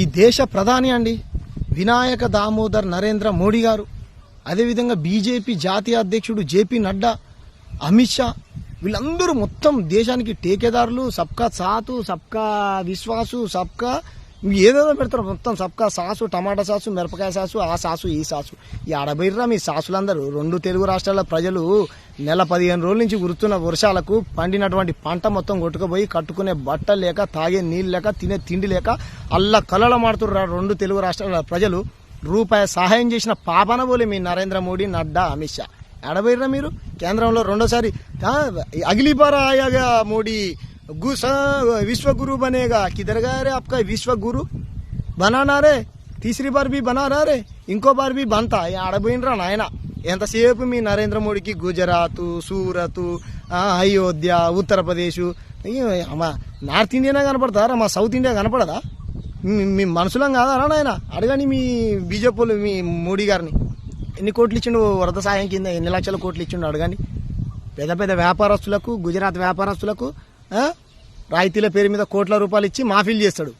ఈ దేశ ప్రధాని అండి వినాయక దామోదర్ నరేంద్ర మోడీ గారు. అదేవిధంగా బీజేపీ జాతీయ అధ్యక్షుడు జేపీ నడ్డా అమిత్ షా వీళ్ళందరూ మొత్తం దేశానికి టేకేదారులు. సబ్కా సాతు సబ్కా విశ్వాసు సబ్కా ఏదేదో పెడతారు మొత్తం సబ్కా సాసు టమాటా సాసు మిరపకాయ సాసు ఆ సాసు ఈ సాసు. ఈ ఆడబైర్రా మీ సాసులందరూ రెండు తెలుగు రాష్ట్రాల ప్రజలు నెల పదిహేను రోజుల నుంచి గుర్తున్న వర్షాలకు పండినటువంటి పంట మొత్తం కొట్టుకుపోయి కట్టుకునే బట్టలు లేక తాగే నీళ్ళు లేక తినే తిండి లేక అల్లా కలలమాడుతున్నారు రెండు తెలుగు రాష్ట్రాల ప్రజలు. రూపాయి సహాయం చేసిన పాపన పోలే మీ నరేంద్ర మోడీ నడ్డా అమిత్ షా. ఎడబోయిర్రా మీరు? కేంద్రంలో రెండోసారి అగిలిపారాయగా ఆయాగా మోడీ? గుస విశ్వగురు బనేగా కిధర్ గా రే आपका విశ్వగురు బనానా రే తీసరి బార్ బి బనానా రే ఇంకో బార్ బి బంతా ఆడబోయినరా నాయన ఎంతసేపు మీ నరేంద్ర మోడీకి గుజరాత్ సూరత్ ఆ, అయోధ్య ఉత్తరప్రదేశ్ అమ్మా నార్త్ ఇండియానే కనపడతారా మా సౌత్ ఇండియా కనపడదా మీ- మీ మనసులం కాదా నాయన అడగని మీ బీజేపీలు మీ మోడీ గారిని ఎన్ని కోట్లు ఇచ్చిండు వరద సాయం కింద ఎన్ని లక్షల కోట్లు ఇచ్చిండు అడగండి పెద్ద పెద్ద వ్యాపారస్తులకు గుజరాత్ వ్యాపారస్తులకు ఆ, రాయితీల పేరు మీద కోట్ల రూపాయలు ఇచ్చి మాఫీలు చేస్తాడు.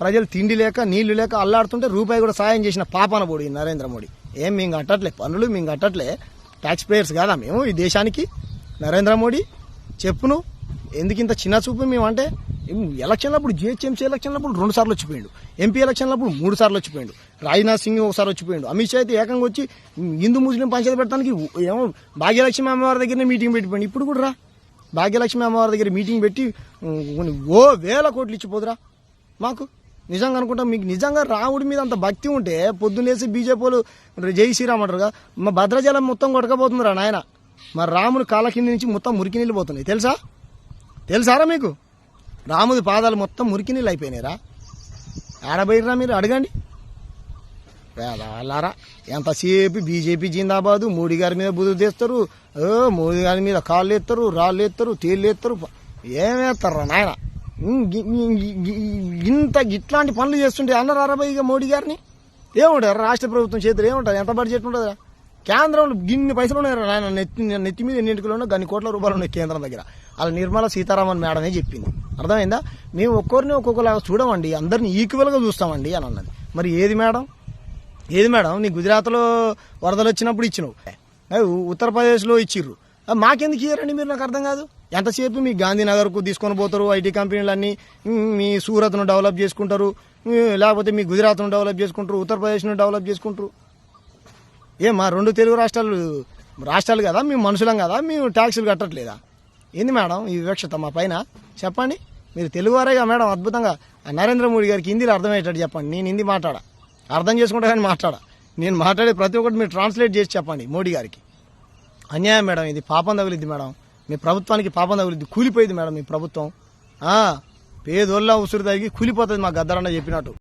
ప్రజలు తిండి లేక నీళ్ళు లేక అల్లాడుతుంటే రూపాయి కూడా సాయం చేసిన పాపన పోడు ఈ నరేంద్ర మోడీ. ఏం మేము కట్టట్లే పనులు మేము కట్టట్లే ట్యాక్స్ పేయర్స్ కాదా మేము ఈ దేశానికి? నరేంద్ర మోడీ చెప్పును. ఎందుకు ఇంత చిన్న చూపు మేము అంటే ఎలక్షన్లప్పుడు జిహెచ్ఎంసీ ఎలక్షన్లప్పుడు రెండు సార్లు వచ్చిపోయిండు. ఎంపీ ఎలక్షన్లప్పుడు మూడు సార్లు వచ్చిపోయిండు. రాజ్నాథ్ సింగ్ ఒకసారి వచ్చిపోయిండు. అమిత్ షా అయితే ఏకంగా వచ్చి హిందూ ముస్లిం పంచాయతీ పెట్టడానికి ఏమో భాగ్యలక్ష్మి అమ్మవారి దగ్గరనే మీటింగ్ పెట్టిపోయింది ఇప్పుడు కూడా రా. భాగ్యలక్ష్మి అమ్మవారి దగ్గర మీటింగ్ పెట్టి కొన్ని ఓ వేల కోట్లు ఇచ్చిపోదురా మాకు. నిజంగా అనుకుంటా మీకు నిజంగా రాముడి మీద అంత భక్తి ఉంటే పొద్దున్నేసి బీజేపీలు జై శ్రీరామ్ అంటారుగా మా భద్రాచలం మొత్తం కొట్టకపోతుందిరా నాయన. మరి రాముని కాళ్ళ కింద నుంచి మొత్తం మురికి నీళ్ళు పోతున్నాయి. తెలుసా? తెలుసారా మీకు? రాముడి పాదాలు మొత్తం మురికి నీళ్ళు అయిపోయినాయిరా. ఆడబోయిరా మీరు అడగండి. వేలారా ఎంతసేపు బీజేపీ జిందాబాదు? మోడీ గారి మీద బుద్ధి తెస్తారు. ఓ మోడీ గారి మీద కాళ్ళు ఎత్తారు రాళ్ళు ఎత్తారు తేళ్ళు ఎత్తారు. ఏమేస్తారా నాయన? ఇంత ఇట్లాంటి పనులు చేస్తుంటే అన్నారు అరవై ఇక మోడీ గారిని? ఏముంటారు రాష్ట్ర ప్రభుత్వం చేతులు ఏముంటారు ఎంత బడ్జెట్ ఉంటుందా కేంద్రంలో గిన్ని పైసలు ఉన్నాయి ఆయన నెత్తి నెత్తి మీద ఎన్నింటిలో ఉన్నాయి గన్ని కోట్ల రూపాయలు ఉన్నాయి కేంద్రం దగ్గర. అలా నిర్మలా సీతారామన్ మేడమే చెప్పింది. అర్థమైందా? మేము ఒక్కొరిని ఒక్కొక్కలాగా చూడమండి అందరిని ఈక్వల్గా చూస్తామండి అని అన్నది. మరి ఏది మేడం? ఏది మేడం? నీ గుజరాత్లో వరదలు వచ్చినప్పుడు ఇచ్చినావు. ఉత్తరప్రదేశ్లో ఇచ్చిర్రు. మాకెందుకు ఇయ్యారండి మీరు? నాకు అర్థం కాదు. ఎంతసేపు మీ గాంధీనగర్కు తీసుకొని పోతారు? ఐటీ కంపెనీలన్నీ మీ సూరత్ను డెవలప్ చేసుకుంటారు? లేకపోతే మీ గుజరాత్ను డెవలప్ చేసుకుంటారు? ఉత్తరప్రదేశ్ను డెవలప్ చేసుకుంటారు? ఏ మా రెండు తెలుగు రాష్ట్రాలు రాష్ట్రాలు కదా? మేము మనుషులం కదా? మేము ట్యాక్సులు కట్టట్లేదా? ఏంది మేడం ఈ వివక్షత మా పైన? చెప్పండి. మీరు తెలుగువారేగా మేడం అద్భుతంగా. నరేంద్ర మోడీ గారికి హిందీలో అర్థమయ్యేటట్టు చెప్పండి. నేను హిందీ మాట్లాడా? అర్థం చేసుకుంటా కానీ మాట్లాడ. నేను మాట్లాడే ప్రతి ఒక్కటి మీరు ట్రాన్స్లేట్ చేసి చెప్పండి మోడీ గారికి. అన్యాయం మేడం ఇది పాపం తగిలిద్ది మేడం. మీ ప్రభుత్వానికి పాపం తగిలిద్ది కూలిపోయింది మేడం మీ ప్రభుత్వం. పేదోళ్ళ ఉసురు తగిలి కూలిపోతుంది మా గద్దరన్న చెప్పినట్టు.